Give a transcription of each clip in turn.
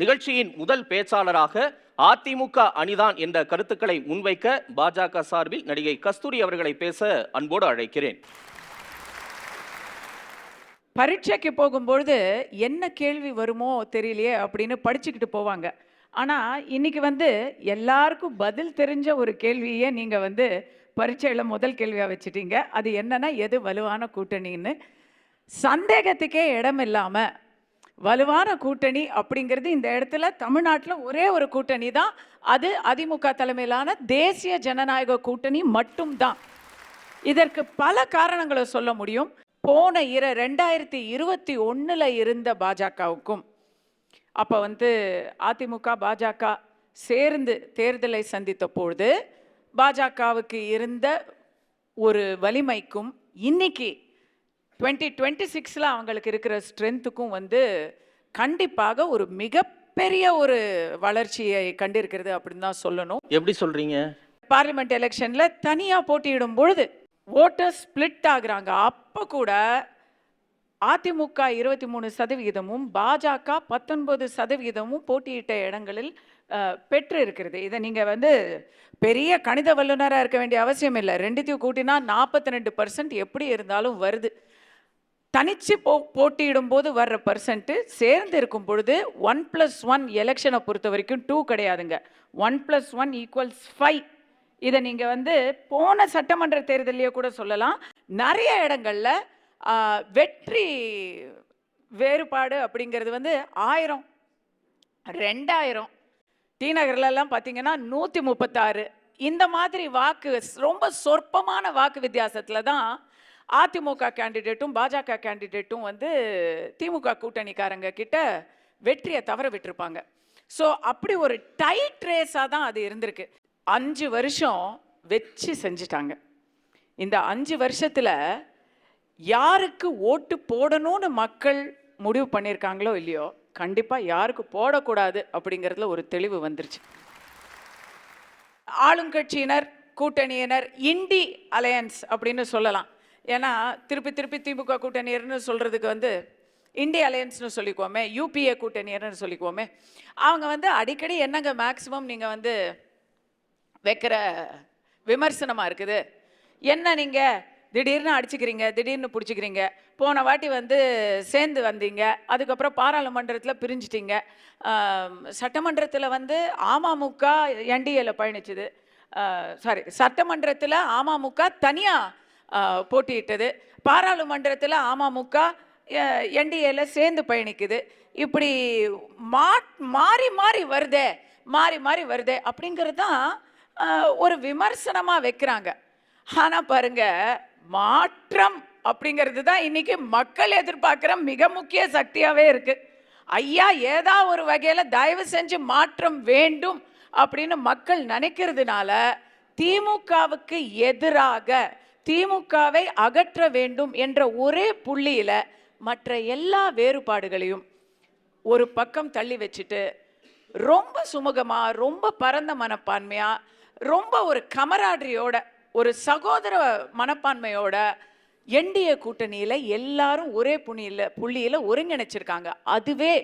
நிகழ்ச்சியின் முதல் பேச்சாளராக அதிமுக அணிதான் என்ற கருத்துக்களை முன்வைக்க பாஜக சார்பில் நடிகை கஸ்தூரி அவர்களை பேச அன்போடு அழைக்கிறேன். பரீட்சைக்கு போகும்பொழுது என்ன கேள்வி வருமோ தெரியலையே அப்படின்னு படிச்சுக்கிட்டு போவாங்க. ஆனால் இன்னைக்கு வந்து எல்லாருக்கும் பதில் தெரிஞ்ச ஒரு கேள்வியே நீங்கள் வந்து பரீட்சையில் முதல் கேள்வியாக வச்சுட்டீங்க. அது என்னன்னா எது வலுவான கூட்டணின்னு? சந்தேகத்துக்கே இடம் இல்லாமல் வலுவான கூட்டணி அப்படிங்கிறது இந்த இடத்துல தமிழ்நாட்டில் ஒரே ஒரு கூட்டணி தான். அது அதிமுக தலைமையிலான தேசிய ஜனநாயக கூட்டணி மட்டும்தான். இதற்கு பல காரணங்களை சொல்ல முடியும். போன இர ரெண்டாயிரத்தி இருபத்தி ஒன்றில் இருந்த பாஜகவுக்கும் அப்போ வந்து அதிமுக பாஜக சேர்ந்து தேர்தலை சந்தித்த பொழுது பாஜகவுக்கு இருந்த ஒரு வலிமைக்கும் இன்னைக்கு டுவெண்ட்டி டுவெண்ட்டி சிக்ஸில் அவங்களுக்கு இருக்கிற ஸ்ட்ரென்த்துக்கும் வந்து கண்டிப்பாக ஒரு மிகப்பெரிய ஒரு வளர்ச்சியை கண்டிருக்கிறது அப்படின்னு தான் சொல்லணும். எப்படி சொல்றீங்க? பார்லிமெண்ட் எலெக்ஷனில் தனியாக போட்டியிடும் பொழுது ஓட்டர்ஸ் ஸ்பிளிட் ஆகுறாங்க. அப்போ கூட அதிமுக இருபத்தி மூணு சதவிகிதமும் பாஜக பத்தொன்பது சதவிகிதமும் போட்டியிட்ட இடங்களில் பெற்று இருக்கிறது இதை நீங்கள் வந்து பெரிய கணித வல்லுநராக இருக்க வேண்டிய அவசியம் இல்லை. ரெண்டுத்தையும் கூட்டினா நாற்பத்தி ரெண்டு பர்சன்ட் எப்படி இருந்தாலும் வருது. தனிச்சு போ போட்டியிடும் போது வர்ற பர்சன்ட்டு சேர்ந்து இருக்கும் பொழுது ஒன் ப்ளஸ் ஒன் எலெக்ஷனை பொறுத்த வரைக்கும் டூ கிடையாதுங்க. One plus one equals five இதை நீங்கள் வந்து போன சட்டமன்ற தேர்தலையே கூட சொல்லலாம். நிறைய இடங்களில் வெற்றி வேறுபாடு அப்படிங்கிறது வந்து ஆயிரம் ரெண்டாயிரம். டி நகர்லலாம் பார்த்தீங்கன்னா நூற்றி முப்பத்தாறு. இந்த மாதிரி வாக்கு ரொம்ப சொற்பமான வாக்கு வித்தியாசத்தில் தான் அதிமுக கேண்டிடேட்டும் பாஜக கேண்டிடேட்டும் வந்து திமுக கூட்டணிக்காரங்க கிட்ட வெற்றியை தவற விட்டிருப்பாங்க. ஸோ அப்படி ஒரு டைட் ரேஸாக தான் அது இருந்திருக்கு. அஞ்சு வருஷம் வச்சு செஞ்சிட்டாங்க. இந்த அஞ்சு வருஷத்தில் யாருக்கு ஓட்டு போடணும்னு மக்கள் முடிவு பண்ணியிருக்காங்களோ இல்லையோ கண்டிப்பாக யாருக்கு போடக்கூடாது அப்படிங்கிறதுல ஒரு தெளிவு வந்துருச்சு. ஆளுங்கட்சியினர் கூட்டணியினர் இண்டி அலையன்ஸ் அப்படின்னு சொல்லலாம். ஏன்னா திருப்பி திருப்பி திமுக கூட்டணியர்னு சொல்கிறதுக்கு வந்து இந்திய அலையன்ஸ்னு சொல்லிக்குவோமே யூபிஏ கூட்டணியர்னு சொல்லிக்குவோமே அவங்க வந்து அடிக்கடி என்னங்க மேக்ஸிமம் நீங்கள் வந்து வைக்கிற விமர்சனமாக இருக்குது? என்ன நீங்கள் திடீர்னு அடிச்சுக்கிறீங்க திடீர்னு பிடிச்சிக்கிறீங்க போன வாட்டி வந்து சேர்ந்து வந்தீங்க அதுக்கப்புறம் பாராளுமன்றத்தில் பிரிஞ்சிட்டிங்க சட்டமன்றத்தில் வந்து அமமுக என்டிஏல பயணிச்சுது. சாரி சட்டமன்றத்தில் அமமுக தனியாக போட்டியிட்டது. பாராளுமன்றத்தில் அமமுக என்டிஏல சேர்ந்து பயணிக்குது. இப்படி மா மாறி மாறி வருதே மாறி மாறி வருதே அப்படிங்கிறது தான் ஒரு விமர்சனமாக வைக்கிறாங்க. ஆனால் பாருங்க மாற்றம் அப்படிங்கிறது தான் இன்னைக்கு மக்கள் எதிர்பார்க்குற மிக முக்கிய சக்தியாகவே இருக்குது ஐயா ஏதா ஒரு வகையில் தயவு செஞ்சு மாற்றம் வேண்டும் அப்படின்னு மக்கள் நினைக்கிறதுனால திமுகவுக்கு எதிராக திமுகவை அகற்ற வேண்டும் என்ற ஒரே புள்ளியில் மற்ற எல்லா வேறுபாடுகளையும் ஒரு பக்கம் தள்ளி வச்சுட்டு ரொம்ப சுமூகமாக ரொம்ப பரந்த மனப்பான்மையாக ரொம்ப ஒரு கமராட்ரியோட ஒரு சகோதர மனப்பான்மையோட என்டிஏ கூட்டணியில் எல்லாரும் ஒரே புள்ளியில புள்ளியில் ஒருங்கிணைச்சிருக்காங்க. அதுவே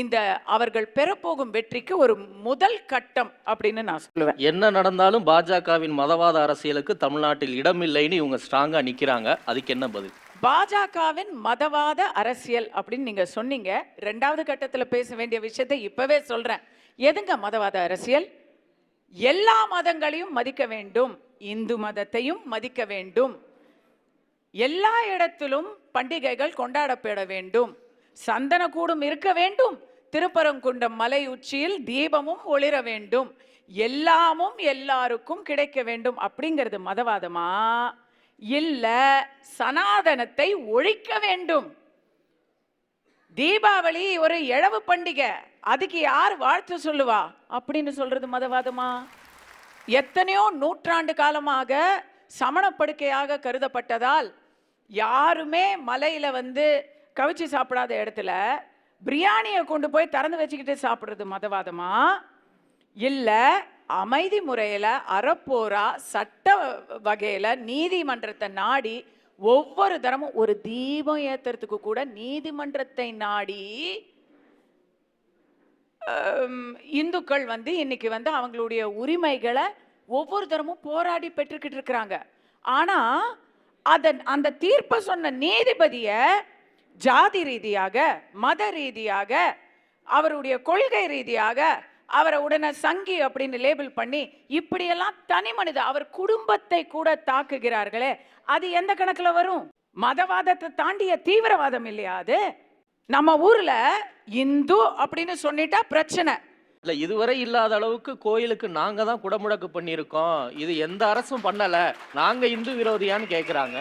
இந்த அவர்கள் பெறப்போகும் வெற்றிக்கு ஒரு முதல் கட்டம் அப்படின்னு நான் சொல்லுவேன். என்ன நடந்தாலும் பாஜகவின் மதவாத அரசியலுக்கு தமிழ்நாட்டில் இடமில்லைன்னு இவங்க ஸ்ட்ராங்கா நிக்கிறாங்க. அதுக்கு என்ன பதில்? பாஜகவின் மதவாத அரசியல் அப்படின்னு நீங்க சொன்னீங்க. ரெண்டாவது கட்டத்தில் பேச வேண்டிய விஷயத்தை இப்பவே சொல்றேன். எதுங்க மதவாத அரசியல்? எல்லா மதங்களையும் மதிக்க வேண்டும். இந்து மதத்தையும் மதிக்க வேண்டும். எல்லா இடத்திலும் பண்டிகைகள் கொண்டாடப்பட வேண்டும். சந்தனக்கூடும் இருக்க வேண்டும். திருப்பரங்குன்றம் மலை உச்சியில் தீபமும் ஒளிர வேண்டும். எல்லாமும் எல்லாருக்கும் கிடைக்க வேண்டும் அப்படிங்கிறது மதவாதமா? இல்ல சனாதனத்தை ஒழிக்க வேண்டும். தீபாவளி ஒரு இழவு பண்டிகை. அதுக்கு யார் வாழ்த்து சொல்லுவா? அப்படின்னு சொல்றது மதவாதமா? எத்தனையோ நூற்றாண்டு காலமாக சமணப்படுக்கையாக கருதப்பட்டதால் யாருமே மலையில வந்து கவிச்சு சாப்பிடாத இடத்துல பிரியாணியை கொண்டு போய் திறந்து வச்சுக்கிட்டு சாப்பிட்றது மதவாதமா? இல்லை அமைதி முறையில் அறப்போரா சட்ட வகையில் நீதிமன்றத்தை நாடி ஒவ்வொரு தரமும் ஒரு தீபம் ஏத்துறதுக்கு கூட நீதிமன்றத்தை நாடி இந்துக்கள் வந்து இன்னைக்கு வந்து அவங்களுடைய உரிமைகளை ஒவ்வொரு தரமும் போராடி பெற்றுக்கிட்டு இருக்கிறாங்க. ஆனால் அதன் அந்த தீர்ப்பை சொன்ன நீதிபதியை ஜாதி ரீதியாக மத ரீதியாக அவருடைய கொள்கை ரீதியாக அவரை உடனே சங்கி அப்படின்னு லேபிள் பண்ணி இப்படியெல்லாம் தனி மனித அவர் குடும்பத்தை கூட தாக்குகிறார்களே அது எந்த கணக்கில் வரும்? மதவாதத்தை தாண்டிய தீவிரவாதம் இல்லையா அது? நம்ம ஊர்ல இந்து அப்படின்னு சொல்லிட்டா பிரச்சனை. இல்லை இதுவரை இல்லாத அளவுக்கு கோயிலுக்கு நாங்க தான் குடமுடக்கு பண்ணியிருக்கோம். இது எந்த அரசும் பண்ணலை. நாங்கள் இந்து விரோதியான்னு கேட்குறாங்க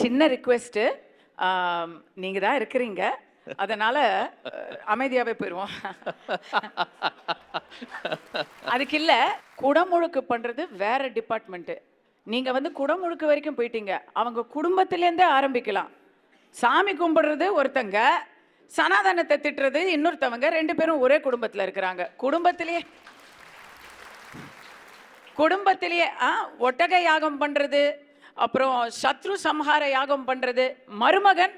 சின்ன ரிக்வெஸ்ட்டு நீங்கள் தான் இருக்கிறீங்க. அதனால் அமைதியாகவே போயிடுவோம் அதுக்கு இல்லை குடமுழுக்கு பண்ணுறது வேற டிபார்ட்மெண்ட்டு நீங்கள் வந்து குடமுழுக்கு வரைக்கும் போயிட்டீங்க. அவங்க குடும்பத்திலேருந்தே ஆரம்பிக்கலாம். சாமி கும்பிடுறது ஒருத்தங்க சனாதனத்தை திட்டுறது இன்னொருத்தவங்க ரெண்டு பேரும் ஒரே குடும்பத்தில் இருக்கிறாங்க. குடும்பத்திலேயே குடும்பத்திலேயே ஆ ஒட்டக யாகம் பண்ணுறது அப்புறம் சத்ரு சம்ஹார யாகம் பண்ணுறது மருமகன்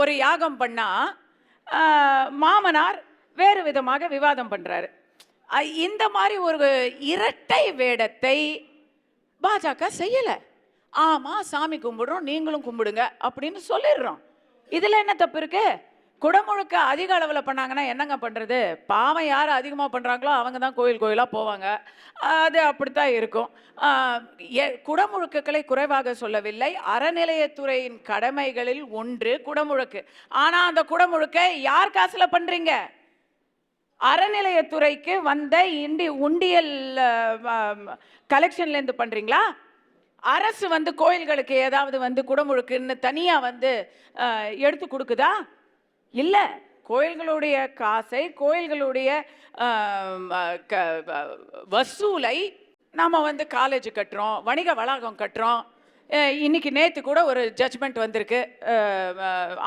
ஒரு யாகம் பண்ணால் மாமனார் வேறு விதமாக விவாதம் பண்ணுறாரு இந்த மாதிரி ஒரு இரட்டை வேடத்தை பாஜக செய்யலை. ஆமாம் சாமி கும்பிடுறோம் நீங்களும் கும்பிடுங்க அப்படின்னு சொல்லிடுறோம். இதில் என்ன தப்பு இருக்குது குடமுழுக்க அதிக அளவில் பண்ணாங்கன்னா என்னங்க பண்ணுறது பாவம் யார் அதிகமாக பண்ணுறாங்களோ அவங்க தான் கோயில் கோயிலாக போவாங்க. அது அப்படித்தான் இருக்கும். எ- குடமுழுக்குகளை குறைவாக சொல்லவில்லை. அறநிலையத்துறையின் கடமைகளில் ஒன்று குடமுழுக்கு ஆனால் அந்த குடமுழுக்கை யார் காசில் பண்ணுறீங்க அறநிலையத்துறைக்கு வந்த இண்டி உண்டியல் கலெக்ஷன்லேருந்து பண்ணுறீங்களா அரசு வந்து கோயில்களுக்கு ஏதாவது வந்து குடமுழுக்குன்னு தனியாக வந்து எடுத்து கொடுக்குதா? இல்லை கோயில்களுடைய காசை கோயில்களுடைய க- வசூலை நாம் வந்து காலேஜ் கட்டுறோம் வணிக வளாகம் கட்டுறோம். இன்னைக்கு நேற்று கூட ஒரு ஜட்ஜ்மெண்ட் வந்திருக்கு.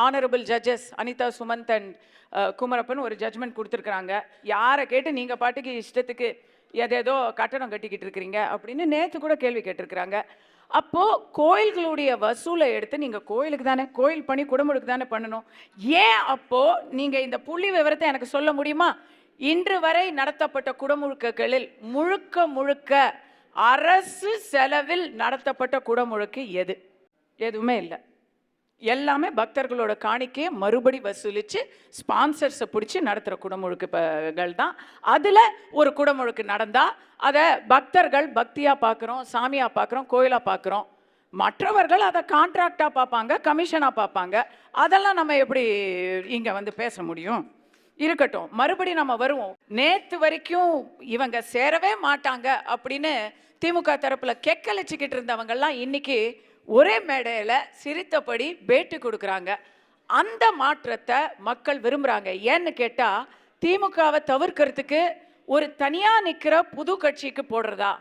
Honourable judges Anitha Sumanth and Kumarappan ஒரு ஜட்ஜ்மெண்ட் கொடுத்துருக்குறாங்க. யாரை கேட்டு நீங்கள் பாட்டுக்கு இஷ்டத்துக்கு எதேதோ கட்டணம் கட்டிக்கிட்டு இருக்கிறீங்க அப்படின்னு நேற்று கூட கேள்வி கேட்டிருக்கிறாங்க. அப்போது கோயில்களுடைய வசூலை எடுத்து நீங்கள் கோயிலுக்கு தானே கோயில் பண்ணி குடும்பத்துக்கு தானே பண்ணணும். ஏன் அப்போது நீங்கள் இந்த புள்ளி விவரத்தை எனக்கு சொல்ல முடியுமா? இன்று வரை நடத்தப்பட்ட குடமுழுக்குகளில் முழுக்க முழுக்க அரசு செலவில் நடத்தப்பட்ட குடமுழுக்கு எது? எதுவுமே இல்லை. எல்லாமே பக்தர்களோட காணிக்கையை மறுபடி வசூலித்து ஸ்பான்சர்ஸை பிடிச்சி நடத்துகிற குடமுழுக்குகள் தான். அதில் ஒரு குடமுழுக்கு நடந்தால் அதை பக்தர்கள் பக்தியாக பார்க்குறோம் சாமியாக பார்க்குறோம் கோயிலாக பார்க்குறோம் மற்றவர்கள் அதை கான்ட்ராக்டாக பார்ப்பாங்க கமிஷனாக பார்ப்பாங்க அதெல்லாம் நம்ம எப்படி இங்கே வந்து பேச முடியும்? இருக்கட்டும் மறுபடி நம்ம வருவோம். நேற்று வரைக்கும் இவங்க சேரவே மாட்டாங்க அப்படின்னு திமுக தரப்பில் கெக்கலிச்சுக்கிட்டு இருந்தவங்கெல்லாம் இன்னைக்கு ஒரே மேடையில் சிரித்தபடி பேட்டி கொடுக்குறாங்க. அந்த மாற்றத்தை மக்கள் விரும்புகிறாங்க ஏன்னு கேட்டால் திமுகவை தவிர்க்கிறதுக்கு ஒரு தனியாக நிற்கிற புது கட்சிக்கு போடுறதா?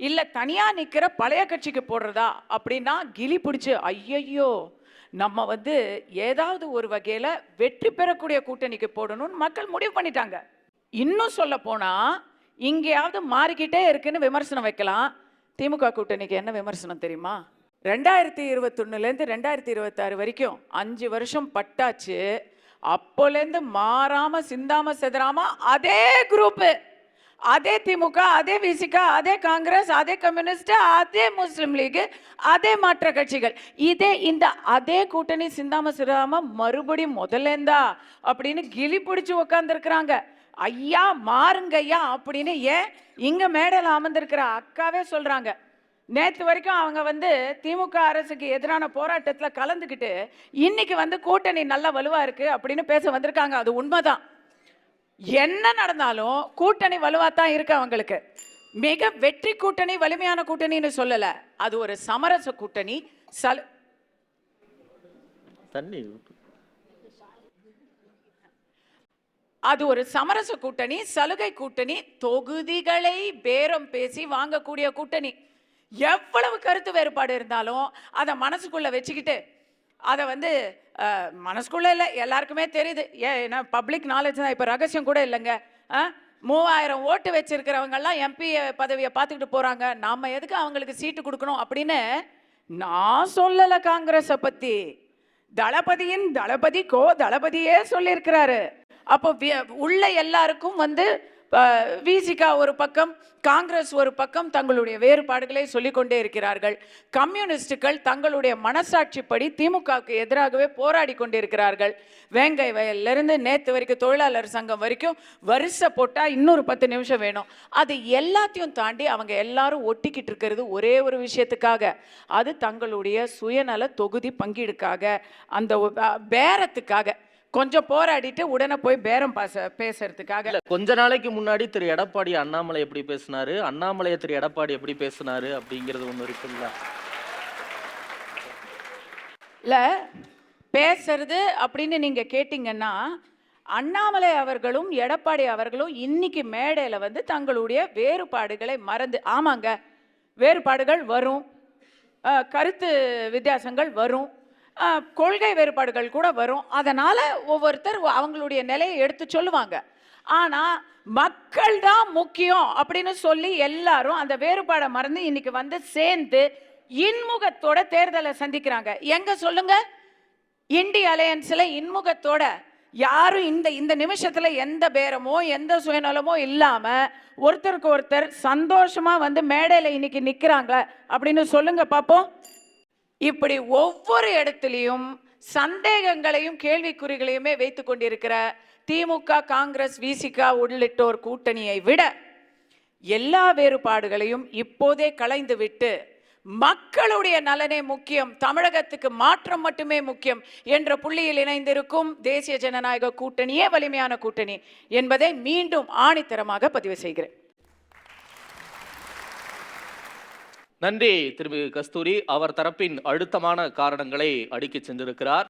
இல்லை தனியாக நிற்கிற பழைய கட்சிக்கு போடுறதா? அப்படின்னா கிலி பிடிச்சி ஐயையோ நம்ம வந்து ஏதாவது ஒரு வகையில் வெற்றி பெறக்கூடிய கூட்டணிக்கு போடணும்னு மக்கள் முடிவு பண்ணிட்டாங்க. இன்னும் சொல்ல போனால் இங்கேயாவது மாறிக்கிட்டே இருக்குன்னு விமர்சனம் வைக்கலாம். திமுக கூட்டணிக்கு என்ன விமர்சனம் தெரியுமா? ரெண்டாயிரத்தி இருபத்தொன்னுலேருந்து ரெண்டாயிரத்தி இருபத்தாறு வரைக்கும் அஞ்சு வருஷம் பட்டாச்சு. அப்போலேருந்து மாறாமல் சிந்தாமல் செதறாம அதே குரூப்பு அதே திமுக அதே விசிக அதே காங்கிரஸ் அதே கம்யூனிஸ்ட் அதே முஸ்லீம் லீகு அதே மாற்ற கட்சிகள். இதே இந்த அதே கூட்டணி சிந்தாம சிறாம மறுபடியும் முதலேந்தா அப்படின்னு கிளி பிடிச்சி உக்காந்துருக்குறாங்க. ஐயா மாறுங்க ஐயா அப்படின்னு ஏன் இங்கே மேடையில் அமர்ந்திருக்கிற அக்காவே சொல்கிறாங்க நேத்து வரைக்கும் அவங்க வந்து திமுக அரசுக்கு எதிரான போராட்டத்துல கலந்துக்கிட்டு இன்னைக்கு வந்து கூட்டணி நல்ல வலுவா இருக்கு அப்படின்னு பேச வந்திருக்காங்க. அது உண்மைதான். என்ன நடந்தாலும் கூட்டணி வலுவாத்தான் இருக்கு அவங்களுக்கு. மிக வெற்றி கூட்டணி வலிமையான கூட்டணின்னு சொல்லல. அது ஒரு சமரச கூட்டணி. சல் தண்ணி. அது ஒரு சமரச கூட்டணி சலுகை கூட்டணி தொகுதிகளை பேரம் பேசி வாங்கக்கூடிய கூட்டணி. எவ்வளவு கருத்து வேறுபாடு இருந்தாலும் அதை மனசுக்குள்ளே வச்சுக்கிட்டு அதை வந்து மனசுக்குள்ளே இல்லை எல்லாருக்குமே தெரியுது. ஏன்னா பப்ளிக் நாலேஜ் தான். இப்போ ரகசியம் கூட இல்லைங்க. ஆ மூவாயிரம் ஓட்டு வச்சிருக்கிறவங்கெல்லாம் எம்பி பதவியை பார்த்துக்கிட்டு போகிறாங்க நாம் எதுக்கு அவங்களுக்கு சீட்டு கொடுக்கணும் அப்படின்னு நான் சொல்லலை காங்கிரஸை பற்றி தளபதியின் தளபதி கோ தளபதியே சொல்லியிருக்கிறாரு. அப்போ உள்ள எல்லாருக்கும் வந்து விசிகா ஒரு பக்கம் காங்கிரஸ் ஒரு பக்கம் தங்களுடைய வேறுபாடுகளை சொல்லிக்கொண்டே இருக்கிறார்கள். கம்யூனிஸ்டுகள் தங்களுடைய மனசாட்சிப்படி திமுகவுக்கு எதிராகவே போராடி கொண்டிருக்கிறார்கள். வேங்கை வயல்லிருந்து நேற்று வரைக்கும் தொழிலாளர் சங்கம் வரைக்கும் வரிசை போட்டால் இன்னொரு பத்து நிமிஷம் வேணும். அது எல்லாத்தையும் தாண்டி அவங்க எல்லாரும் ஒட்டிக்கிட்டு இருக்கிறது ஒரே ஒரு விஷயத்துக்காக. அது தங்களுடைய சுயநல தொகுதி பங்கீடுக்காக அந்த பேரத்துக்காக. கொஞ்சம் போராடிட்டு உடனே போய் பேரம் பாச பேசுறதுக்காக. இல்ல கொஞ்ச நாளைக்கு முன்னாடி திரு எடப்பாடி அண்ணாமலை எப்படி பேசினாரு அண்ணாமலையை திரு எடப்பாடி எப்படி பேசினாரு அப்படிங்கிறது ஒண்ணு இருக்குல்ல? இல்ல பேசுறது அப்படின்னு நீங்க கேட்டீங்கன்னா அண்ணாமலை அவர்களும் எடப்பாடி அவர்களும் இன்னைக்கு மேடையில வந்து தங்களுடைய வேறுபாடுகளை மறந்து ஆமாங்க வேறுபாடுகள் வரும். கருத்து வித்தியாசங்கள் வரும். கொள்கை வேறுபாடுகள் கூட வரும். அதனால ஒவ்வொருத்தர் அவங்களுடைய நிலையை எடுத்து சொல்லுவாங்க. ஆனா மக்கள் தான் முக்கியம் அப்படின்னு சொல்லி எல்லாரும் அந்த வேறுபாடை மறந்து இன்னைக்கு வந்து சேர்ந்து இன்முகத்தோட தேர்தலை சந்திக்கிறாங்க. எங்க சொல்லுங்க? இண்டி அலையன்ஸ்ல இன்முகத்தோட யாரும் இந்த இந்த நிமிஷத்துல எந்த பேரமோ எந்த சுயநலமோ இல்லாம ஒருத்தருக்கு ஒருத்தர் சந்தோஷமா வந்து மேடையில இன்னைக்கு நிக்கிறாங்க அப்படின்னு சொல்லுங்க பாப்போம். இப்படி ஒவ்வொரு இடத்துலையும் சந்தேகங்களையும் கேள்விக்குறிகளையுமே வைத்து கொண்டிருக்கிற திமுக காங்கிரஸ் விசிகா உள்ளிட்டோர் கூட்டணியை விட எல்லா வேறுபாடுகளையும் இப்போதே களைந்து விட்டு மக்களுடைய நலனே முக்கியம் தமிழகத்துக்கு மாற்றம் மட்டுமே முக்கியம் என்ற புள்ளியில் இணைந்திருக்கும் தேசிய ஜனநாயக கூட்டணியே வலிமையான கூட்டணி என்பதை மீண்டும் ஆணித்தரமாக பதிவு செய்கிறேன். நன்றி திருமதி கஸ்தூரி. அவர் தரப்பின் அழுத்தமான காரணங்களை அடுக்கிச் சென்றிருக்கிறார்.